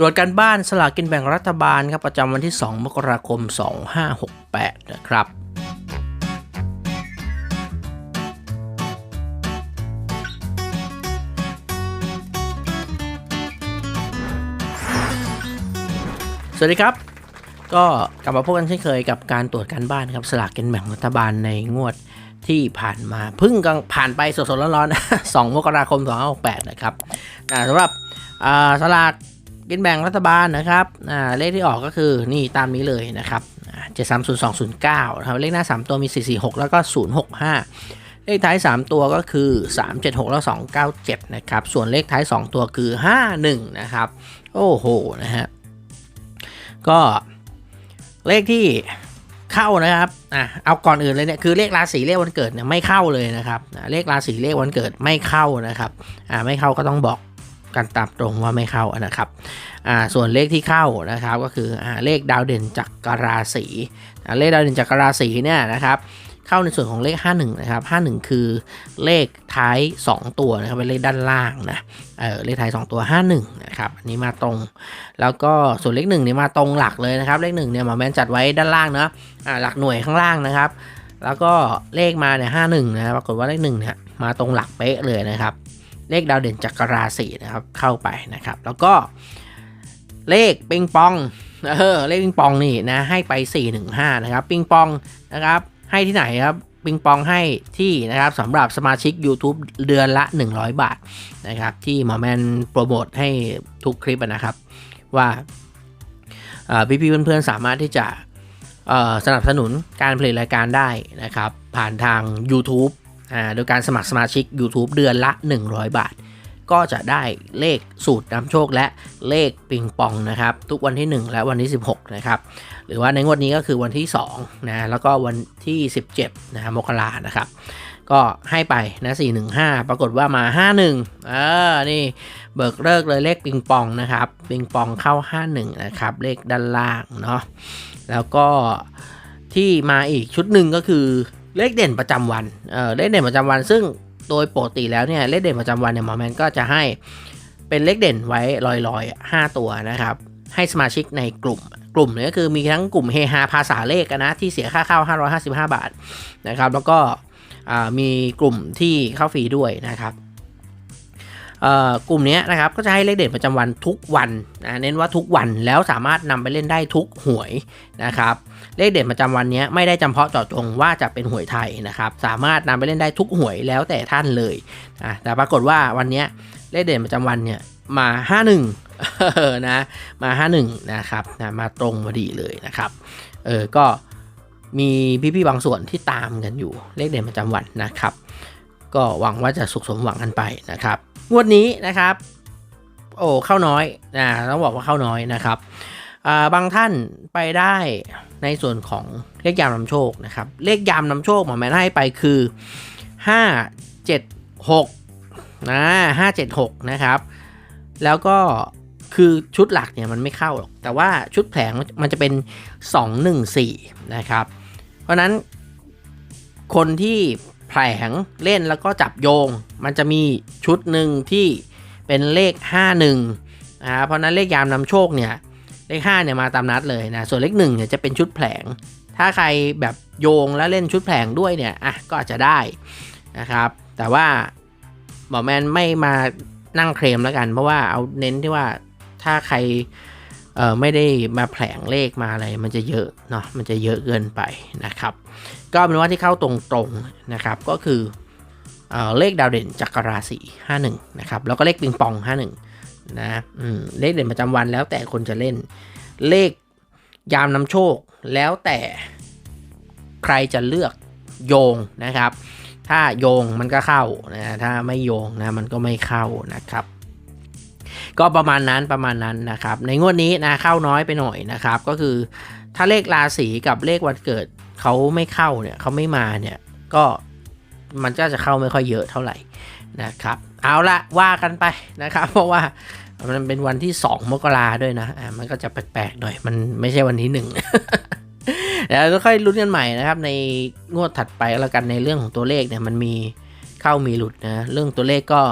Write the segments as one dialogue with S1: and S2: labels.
S1: ตรวจการบ้านสลากกินแบ่งรัฐบาลครับประจำวันที่ 2 มกราคม 2568 นะครับ สวัสดีครับ ก็กลับมาพบกันเช่นเคยกับการตรวจการบ้านครับสลากกินแบ่งรัฐบาลในงวดที่ผ่านมาเพิ่งกังผ่านไปสดๆร้อนๆ2มกราคม 2568 นะครับสำหรับสลาก กินแบ่งรัฐบาลนะครับอ่าเลขที่ออกก็คือนี่ตามนี้เลยนะครับเจ็ดสามศูนย์สองศูนย์เก้านะครับเลขหน้า 3 ตัวมี 446 แล้วก็ 065 เลขท้าย 3 ตัวก็คือ 376 แล้ว 297 นะครับ ส่วนเลขท้าย 2 ตัวคือ 51 นะครับ โอ้โหนะฮะก็เลขที่เข้านะครับอะเอาก่อนอื่นเลยเนี่ยคือเลขราศีเลขวันเกิดเนี่ยไม่เข้าเลยนะครับเลขราศีเลขวันเกิดไม่เข้านะครับอ่าไม่เข้าก็ต้องบอก กันตามตรงว่าไม่เข้านะครับอ่าส่วนเลขที่เข้านะครับก็คืออ่าเลขดาวเด่นจากกราศีอ่าเลขดาวเด่นจากกราศีเนี่ยนะครับเข้าในส่วนของเลข 51 นะครับ 51 คือเลขท้าย 2 ตัวนะครับ เป็นเลขด้านล่างนะ เออเลขท้าย 2 ตัว 51 นะครับอันนี้มาตรง แล้วก็ส่วนเลข1เนี่ยมาตรงหลักเลยนะครับ เลข1เนี่ยหมอแมนจัดไว้ด้านล่างเนาะอ่าหลักหน่วยข้างล่างนะครับ แล้วก็เลขมาเนี่ย51 นะ ปรากฏว่าเลข1เนี่ยมาตรงหลักเป๊ะเลยนะครับ เลขดาวเด่นจักรราศีนะครับเข้าไปนะครับ แล้วก็เลขปิงปองเออเลขปิงปองนี่นะให้ไป 415 นะครับปิงปองนะครับให้ที่ไหนครับปิงปองให้ที่นะครับสำหรับสมาชิก YouTube เดือนละ 100 บาทนะครับที่หมอแมนโปรโมทให้ทุกคลิปนะครับ ว่าพี่ๆเพื่อนๆสามารถที่จะสนับสนุนการผลิตรายการได้นะครับ ผ่านทาง YouTube โดยการสมัครสมาชิก YouTube เดือนละ 100 บาท ก็จะได้เลขสูตรนำโชคและเลขปิงปองนะครับ ทุกวันที่ 1 และวันที่ 16 นะครับ หรือว่าในงวดนี้ก็คือวันที่2นะแล้วก็วันที่ 17นะฮะมกรานะครับ ก็ให้ไปนะ415 ปรากฏว่ามา 51เออนี่เบิกเลิกเลยเลขปิงปองนะครับ ปิงปองเข้า 51 นะครับ เลขด้านล่างเนาะแล้วก็ที่มาอีกชุดหนึ่งก็คือ เลขเด่นประจำวันเออเลขเด่นประจำวัน ซึ่งโดยปกติแล้วเนี่ยเลขเด่นประจำวันเนี่ยหมอแมนก็จะให้เป็นเลขเด่นไว้ลอยๆห้าตัวนะครับ ให้สมาชิกในกลุ่มกลุ่มเนี่ยก็คือมีทั้งกลุ่มเฮฮาภาษาเลขนะที่เสียค่าเข้า 555 บาทนะครับ แล้วก็มีกลุ่มที่เข้าฟรีด้วยนะครับ กลุ่มนี้นะครับก็จะให้เลขเด่นประจำวันทุกวันนะเน้นว่าทุกวันแล้วสามารถนำไปเล่นได้ทุกหวยนะครับเลขเด่นประจำวันนี้ไม่ได้จำเพาะเจาะจงว่าจะเป็นหวยไทยนะครับสามารถนำไปเล่นได้ทุกหวยแล้วแต่ท่านเลยนะแต่ปรากฏว่าวันนี้เลขเด่นประจำวันเนี่ยมา 51นะมา 51นะครับนะมาตรงพอดีเลยนะครับเออก็มีพี่ๆบางส่วนที่ตามกันอยู่เลขเด่นประจำวันนะครับ ก็หวังว่าจะสุขสมหวังกันไปนะครับ งวดนี้นะครับ โอ้เข้าน้อยนะต้องบอกว่าเข้าน้อยนะครับบางท่านไปได้ในส่วนของเลขยามนำโชคนะครับ เลขยามนำโชคหมอแมนให้ไปคือ 5 7 6นะ5 7 6 นะครับ แล้วก็คือชุดหลักเนี่ยมันไม่เข้าหรอก แต่ว่าชุดแผงมันจะเป็น 2 1 4 นะครับ เพราะนั้นคนที่ แผงเล่นแล้วก็จับโยง มันจะมีชุดหนึ่งที่เป็นเลข 51นะครับเพราะนั้นเลขยามนำโชคเนี่ยเลข5เนี่ยมาตามนัดเลยนะส่วนเลข1เนี่ยจะเป็นชุดแผลง ถ้าใครแบบโยงแล้วเล่นชุดแผลงด้วยเนี่ยอะก็อาจจะได้นะครับ แต่ว่าหมอแมนไม่มานั่งเคลมแล้วกัน เพราะว่าเอาเน้นที่ว่าถ้าใคร เอ่อไม่ได้มาแผลงเลขมาอะไรมันจะเยอะเนาะมันจะเยอะเกินไปนะครับ ก็เป็นว่าที่เข้าตรงๆนะครับก็คือเออเลขดาวเด่นจักรราศี51นะครับแล้วก็เลขปิงปอง 51นะเลขเด่นประจำวันแล้วแต่คนจะเล่น เลขยามนำโชคแล้วแต่ใครจะเลือกโยงนะครับ ถ้าโยงมันก็เข้านะถ้าไม่โยงนะมันก็ไม่เข้านะครับ ก็ประมาณนั้นประมาณนั้นนะครับ ในงวดนี้นะเข้าน้อยไปหน่อยนะครับ ก็คือถ้าเลขราศีกับเลขวันเกิดเขาไม่เข้าเนี่ยเขาไม่มาเนี่ยก็มันก็จะเข้าไม่ค่อยเยอะเท่าไหร่นะครับ เอาละว่ากันไปนะครับ เพราะว่ามันเป็นวันที่ 2 มกราด้วยนะอ่ามันก็จะแปลกๆหน่อย มันไม่ใช่วันที่1เดี๋ยวเราค่อยลุ้นกันใหม่นะครับ ในงวดถัดไปแล้วกันในเรื่องของตัวเลขเนี่ยมันมีเข้ามีหลุดนะเรื่องตัวเลขก็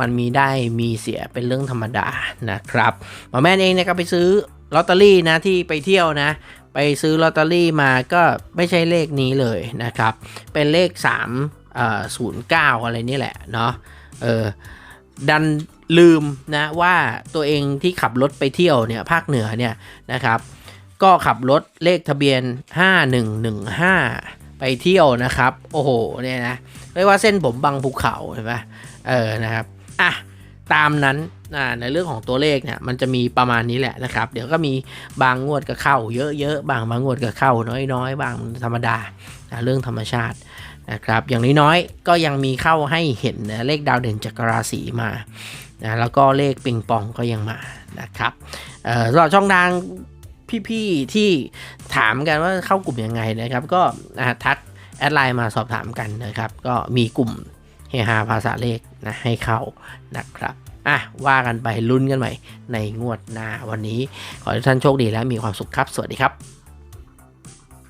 S1: มันมีได้มีเสียเป็นเรื่องธรรมดานะครับหมอแม่เองเนี่ยก็ไปซื้อลอตเตอรี่นะที่ไปเที่ยวนะ ไปซื้อลอตเตอรี่มาก็ไม่ใช่เลขนี้เลยนะครับ เป็นเลข3เอ่อ09 อะไรนี่แหละเนาะเออดันลืมนะว่าตัวเองที่ขับรถไปเที่ยวเนี่ยภาคเหนือเนี่ยนะครับก็ขับรถเลขทะเบียน 5115 ไปเที่ยวนะครับ โอ้โหเนี่ยนะเรียกว่าเส้นผมบังภูเขาเห็นไหมเออนะครับ อะตามนั้นในเรื่องของตัวเลขเนี่ยมันจะมีประมาณนี้แหละนะครับ เดี๋ยวก็มีบางงวดก็เข้า เยอะๆบางบางงวดก็เข้า น้อยๆบางธรรมดานะเรื่องธรรมชาตินะครับอย่างน้อยๆก็ยังมีเข้าให้เห็นนะเลขดาวเด่นจักรราศีมานะแล้วก็เลขปิงปองก็ยังมานะครับเอ่อสำหรับช่องทางพี่ๆที่ถามกันว่าเข้ากลุ่มยังไงนะครับ ก็ทักแอดไลน์มาสอบถามกันนะครับ ก็มีกลุ่ม เฮฮาภาษาเลขนะให้เข้านะครับอะว่ากันไปลุ้นกันใหม่ในงวดหน้าวันนี้ ขอให้ทุกท่านโชคดีและมีความสุขครับ สวัสดีครับ